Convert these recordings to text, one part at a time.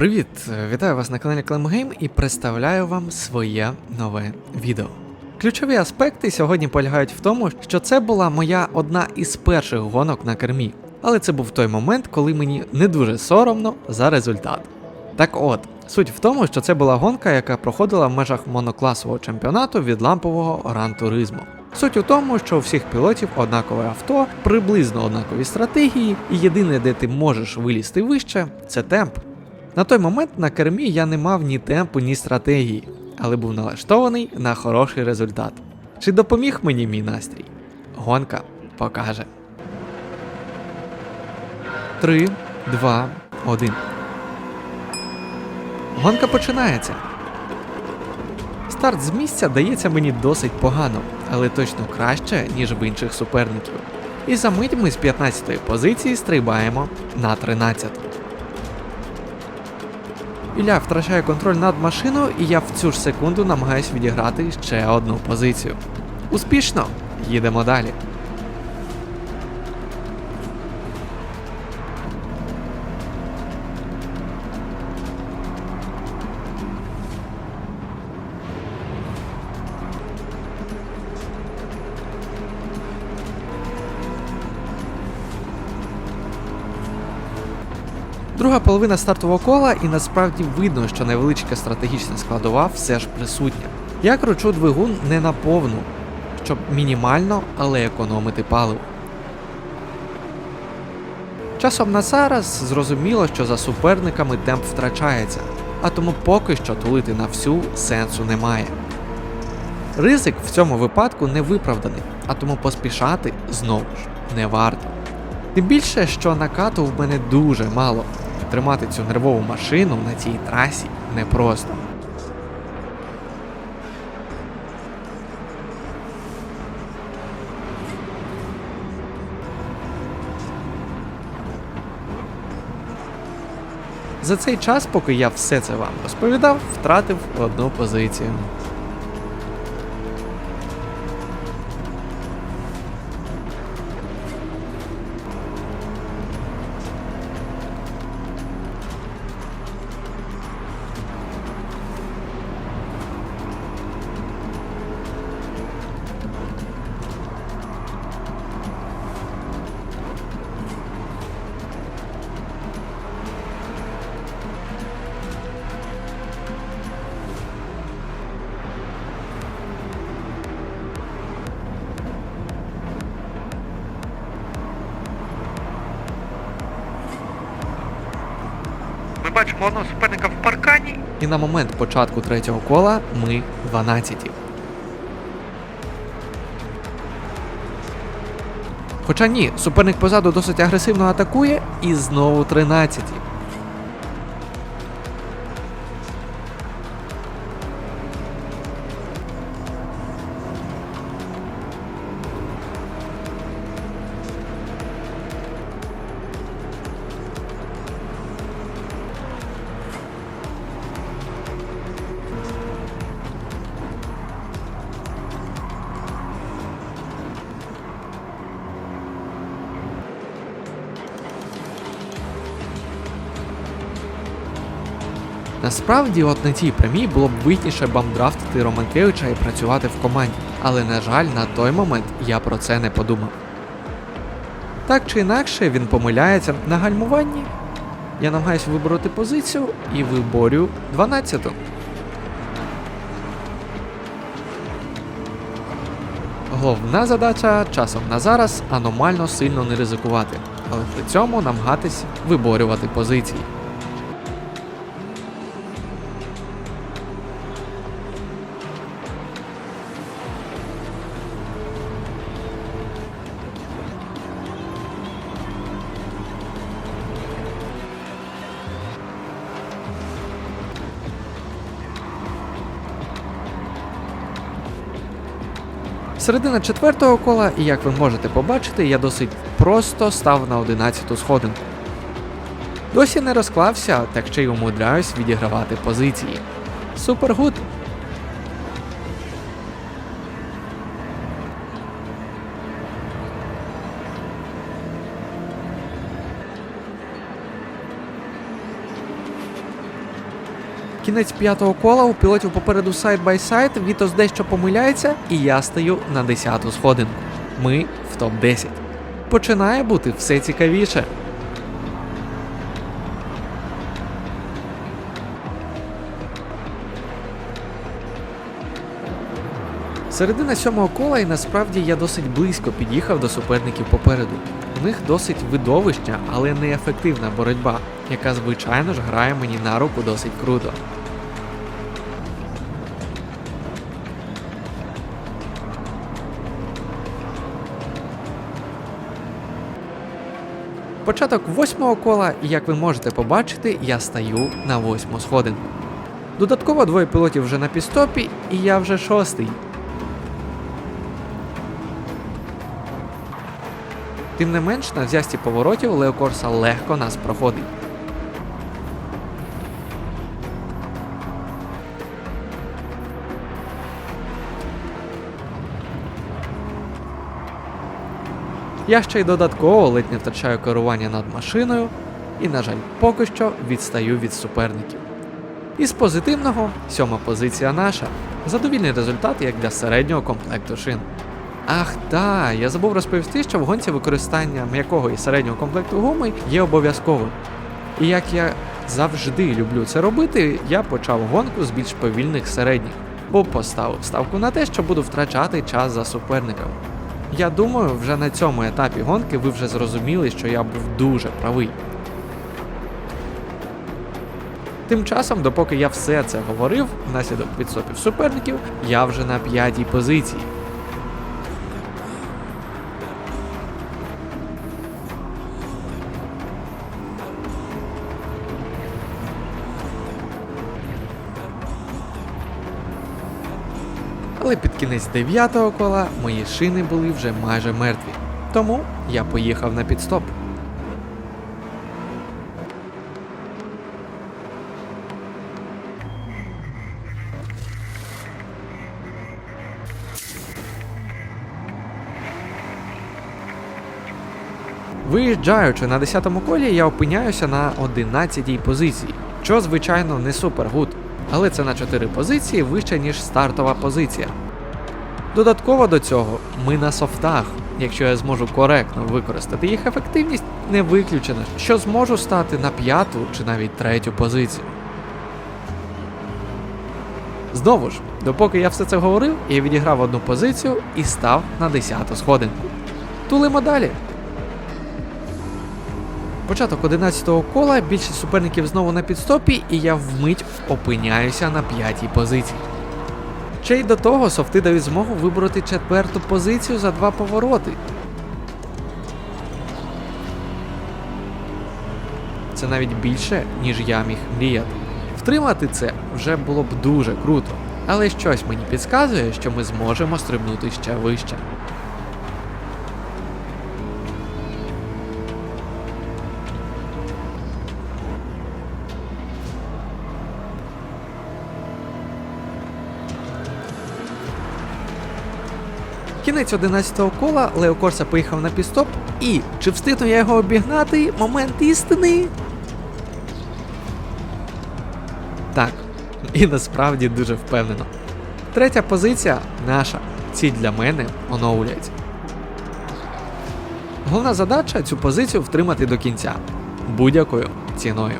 Привіт! Вітаю вас на каналі ClaimGame і представляю вам своє нове відео. Ключові аспекти сьогодні полягають в тому, що це була моя одна із перших гонок на кермі, але це був той момент, коли мені не дуже соромно за результат. Так от, суть в тому, що це була гонка, яка проходила в межах монокласового чемпіонату від лампового Turismo. Суть у тому, що у всіх пілотів однакове авто, приблизно однакові стратегії, і єдине, де ти можеш вилізти вище, це темп. На той момент на кермі я не мав ні темпу, ні стратегії, але був налаштований на хороший результат. Чи допоміг мені мій настрій? Гонка покаже. 3, 2, 1. Гонка починається. Старт з місця дається мені досить погано, але точно краще, ніж в інших суперників. І за мить ми з 15-ї позиції стрибаємо на 13. Ілля втрачає контроль над машиною, і я в цю ж секунду намагаюсь відіграти ще одну позицію. Успішно! Їдемо далі. Друга половина стартового кола, і насправді видно, що невеличка стратегічна складова все ж присутня. Я кручу двигун не на повну, щоб мінімально, але економити паливо. Часом на зараз зрозуміло, що за суперниками темп втрачається, а тому поки що тулити на всю сенсу немає. Ризик в цьому випадку не виправданий, а тому поспішати знову ж не варто. Тим більше, що накату в мене дуже мало. Тримати цю нервову машину на цій трасі непросто. За цей час, поки я все це вам розповідав, втратив одну позицію. Ми бачимо одного суперника в паркані. І на момент початку третього кола ми 12. Хоча ні, суперник позаду досить агресивно атакує і знову 13. Насправді, от на цій прямій було б вигідніше бамдрафтити Романкевича і працювати в команді, але на жаль, на той момент я про це не подумав. Так чи інакше, він помиляється на гальмуванні. Я намагаюся вибороти позицію і виборю 12-ту. Головна задача часом на зараз аномально сильно не ризикувати, але при цьому намагатись виборювати позиції. Середина четвертого кола, і як ви можете побачити, я досить просто став на 11-ту сходинку. Досі не розклався, так ще й умудряюсь відігравати позиції. Супергуд! Кінець п'ятого кола у пілотів попереду сайд бай сайд, Вітос дещо помиляється, і я стаю на 10-ту сходинку. Ми в топ-10. Починає бути все цікавіше. Середина сьомого кола, і насправді я досить близько під'їхав до суперників попереду. У них досить видовищна, але неефективна боротьба, яка звичайно ж грає мені на руку досить круто. Початок восьмого кола, і як ви можете побачити, я стаю на восьму сходинку. Додатково двоє пілотів вже на пістопі, і я вже шостий. Тим не менш, на зв'язці поворотів Леокорса легко нас проходить. Я ще й додатково ледь не втрачаю керування над машиною і, на жаль, поки що відстаю від суперників. Із позитивного сьома позиція наша. Задовільний результат як для середнього комплекту шин. Ах та, я забув розповісти, що в гонці використання м'якого і середнього комплекту гуми є обов'язковим. І як я завжди люблю це робити, я почав гонку з більш повільних середніх, бо поставив ставку на те, що буду втрачати час за суперниками. Я думаю, вже на цьому етапі гонки ви вже зрозуміли, що я був дуже правий. Тим часом, допоки я все це говорив, внаслідок підсопів суперників, я вже на п'ятій позиції. Але під кінець дев'ятого кола мої шини були вже майже мертві. Тому я поїхав на підстоп. Виїжджаючи на 10-му колі, я опиняюся на 11-й позиції, що звичайно не супер гуд, але це на 4 позиції вище, ніж стартова позиція. Додатково до цього, ми на софтах. Якщо я зможу коректно використати їх ефективність, не виключено, що зможу стати на п'яту чи навіть третю позицію. Знову ж, допоки я все це говорив, я відіграв одну позицію і став на 10-ту сходинку. Тулимо далі. Початок 11-го кола, більшість суперників знову на підстопі, і я вмить опиняюся на п'ятій позиції. Ще й до того софти дають змогу вибороти четверту позицію за два повороти. Це навіть більше, ніж я міг мріяти. Втримати це вже було б дуже круто, але щось мені підказує, що ми зможемо стрибнути ще вище. Кінець 11-го кола Лео Корса поїхав на пістоп, і чи встигну я його обігнати? Момент істини. Так, і насправді дуже впевнено. Третя позиція наша. Ціль для мене оновлюється. Головна задача цю позицію втримати до кінця будь-якою ціною.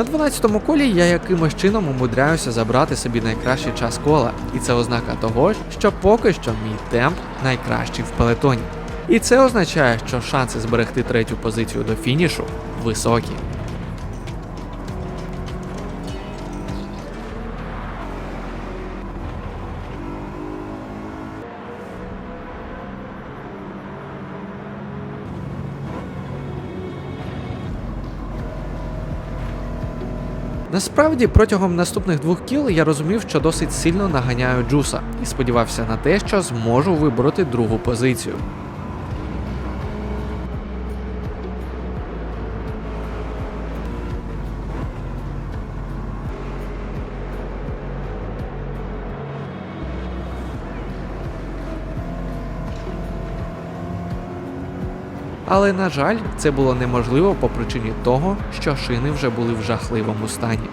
На 12-му колі я якимось чином умудряюся забрати собі найкращий час кола, і це ознака того, що поки що мій темп найкращий в пелетоні. І це означає, що шанси зберегти третю позицію до фінішу високі. Насправді, протягом наступних двох кіл я розумів, що досить сильно наганяю Джуса і сподівався на те, що зможу вибороти другу позицію. Але на жаль, це було неможливо по причині того, що шини вже були в жахливому стані.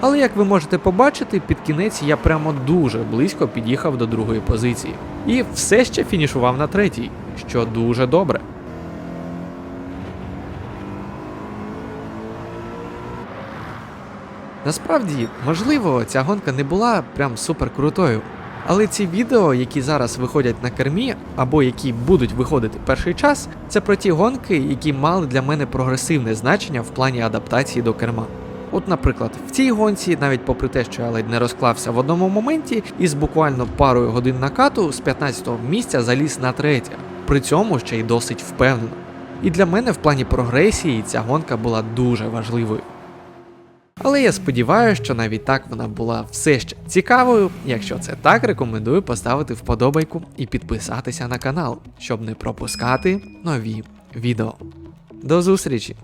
Але як ви можете побачити, під кінець я прямо дуже близько під'їхав до другої позиції. І все ще фінішував на третій, що дуже добре. Насправді, можливо, ця гонка не була прям супер крутою. Але ці відео, які зараз виходять на кермі, або які будуть виходити перший час, це про ті гонки, які мали для мене прогресивне значення в плані адаптації до керма. От, наприклад, в цій гонці, навіть попри те, що я ледь не розклався в одному моменті, із буквально парою годин накату з 15-го місця заліз на третє, при цьому ще й досить впевнено. І для мене в плані прогресії ця гонка була дуже важливою. Але я сподіваюся, що навіть так вона була все ще цікавою. Якщо це так, рекомендую поставити вподобайку і підписатися на канал, щоб не пропускати нові відео. До зустрічі!